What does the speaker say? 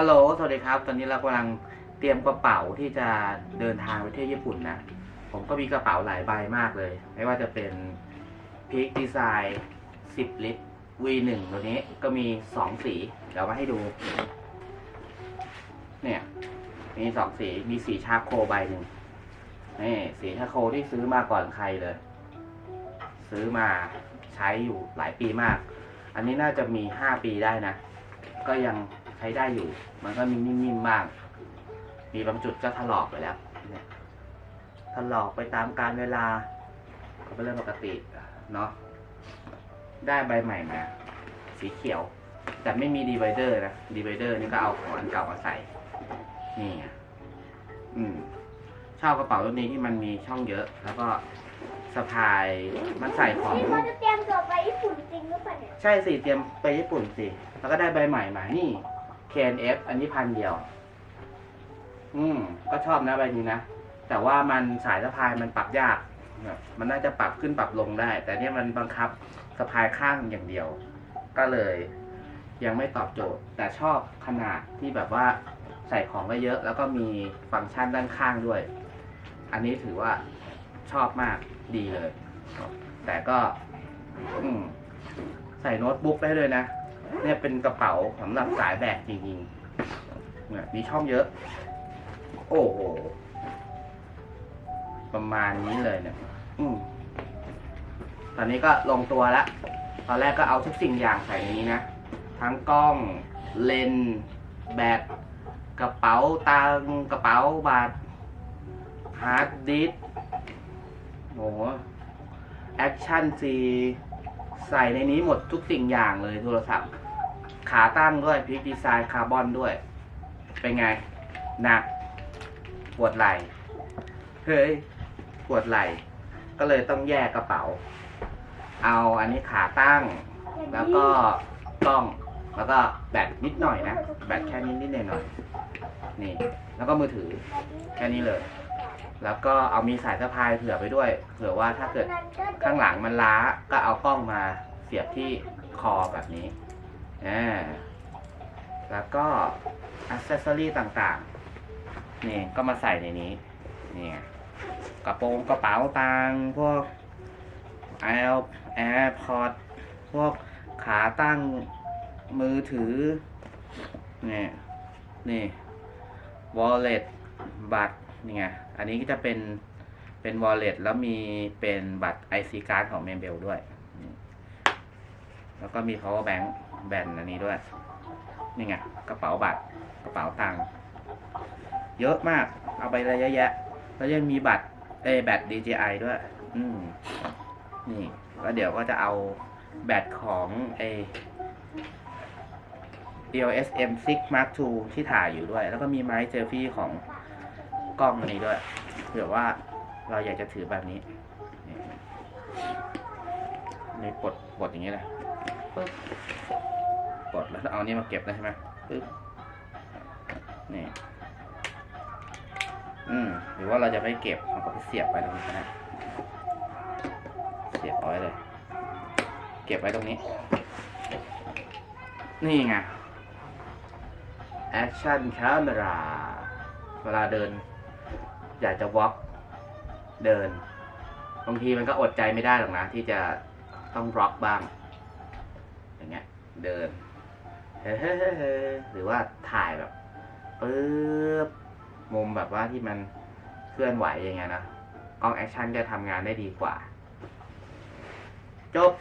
ฮัลโหล สวัสดีครับ ตอนนี้เรากำลังเตรียมกระเป๋าที่จะเดินทางไปเที่ยวญี่ปุ่นนะ ผมก็มีกระเป๋าหลายใบมากเลย ไม่ว่าจะเป็นพีคดีไซน์10 ลิตร V1 ตัวนี้ก็มี 2 สี เดี๋ยวมาให้ดู เนี่ย มีสองสี มีสีชาโคใบหนึ่งนี่สีชาโคที่ซื้อมาก่อนใครเลย ซื้อมาใช้อยู่หลายปีมาก อันนี้น่าจะมีห้าปีได้นะ ก็ยัง ใช้ได้อยู่ มันก็มีนิ่มๆบ้าง มีบางจุดก็ถลอกไปแล้วเนี่ยถลอกไปตามการเวลา ก็เป็นเรื่องปกติเนาะได้ใบใหม่มาสีเขียว แต่ไม่มีดีไวเดอร์นะดีไวเดอร์นี่ก็เอาของอันเก่ามาใส่ นี่ไงอืมชอบกระเป๋าตัวนี้ที่มันมีช่องเยอะ แล้วก็สะพายมันใส่ของ นี่เขาจะเตรียมตัวไปญี่ปุ่นจริงหรือเปล่าเนี่ย ใช่สิเตรียมไปญี่ปุ่นสิ แล้วก็ได้ใบใหม่มานี่ KNF อันนี้พันเดียว อืม ก็ชอบนะใบนี้นะ แต่ว่ามันสายสะพายมันปรับยากแบบมันน่าจะปรับขึ้นปรับลงได้ แต่เนี่ยมันบังคับสะพายข้างอย่างเดียว ก็เลย ยังไม่ตอบโจทย์ แต่ชอบขนาดที่แบบว่าใส่ของไว้เยอะ แล้วก็มีฟังก์ชันด้านข้างด้วย อันนี้ถือว่าชอบมากดีเลย แต่ก็ใส่โน้ตบุ๊กได้เลยนะ เนี่ยเป็นกระเป๋าสำหรับสายแบกจริงๆเนี่ยมีช่องเยอะ โอ้โห ประมาณนี้เลยเนี่ย อืมตอนนี้ก็ลงตัวแล้ว ตอนแรกก็เอาทุกสิ่งอย่างใส่ในนี้นะ ทั้งกล้อง เลนแบตกระเป๋าตังกระเป๋าบัตรฮาร์ดดิสโอ้โหแอคชั่นซีใส่ในนี้หมดทุกสิ่งอย่างเลยโทรศัพท์ ขาตั้งด้วยพิกดีไซน์คาร์บอนด้วย เป็นไง หนักปวดไหล่เฮ้ยปวดไหล่ ก็เลยต้องแยกกระเป๋า เอาอันนี้ขาตั้ง แล้วก็กล้อง แล้วก็แบตนิดหน่อยนะ แบตแค่นี้นิดหน่อยหน่อยนี่ แล้วก็มือถือ แค่นี้เลย แล้วก็เอามีสายสะพายเผื่อไปด้วย เผื่อว่าถ้าเกิดข้างหลังมันล้า ก็เอากล้องมาเสียบที่คอแบบนี้ อ่าแล้วก็อัซเซสซอรี่ต่างๆ นี่ก็มาใส่ในนี้ นี่กระโปรงกระเป๋าตังค์พวกแอลแอร์พอร์ตพวกขาตั้งมือถือ นี่ นี่วอลเล็ตบัตรนี่ไงอันนี้ก็จะเป็นเป็น wallet แล้วมีเป็นบัตร IC card ของ m มเบลด้วย แล้วก็มี power bank แบนอันนี้ด้วย นี่ไงกระเป๋าบัตรกระเป๋าตังค์เยอะมาก เอาไปเลยเยอะแยะ แล้วยังมีบัตรเอแบต DJI ด้วย อืม นี่ แล้วเดี๋ยวก็จะเอาแบตของไอ EOS M6 Mark II ที่ถ่ายอยู่ด้วย แล้วก็มีไม้เซลฟี่ของกล้องอันนี้ด้วยเผื่อว่าเราอยากจะถือแบบนี้ นี่นี่ปลดปลดอย่างนี้เลย ปึ๊บปลดแล้วเอานี่มาเก็บนะใช่ไหมปึ๊บนี่อืมหรือว่าเราจะไม่เก็บเราก็ไปเสียบไปตรงนี้ก็ได้เสียบเอาไว้เลย เก็บไว้ตรงนี้ นี่ไง Action Camera เวลาเดิน อยากจะวอล์กเดิน บางทีมันก็อดใจไม่ได้หรอกนะ ที่จะต้องร็อกบ้าง อย่างเงี้ย เดินเฮ้หรือว่าถ่ายแบบปึ๊บมุมแบบว่าที่มันเคลื่อนไหวอย่างเงี้ยนะกล้องแอคชั่นจะทำงานได้ดีกว่า จบ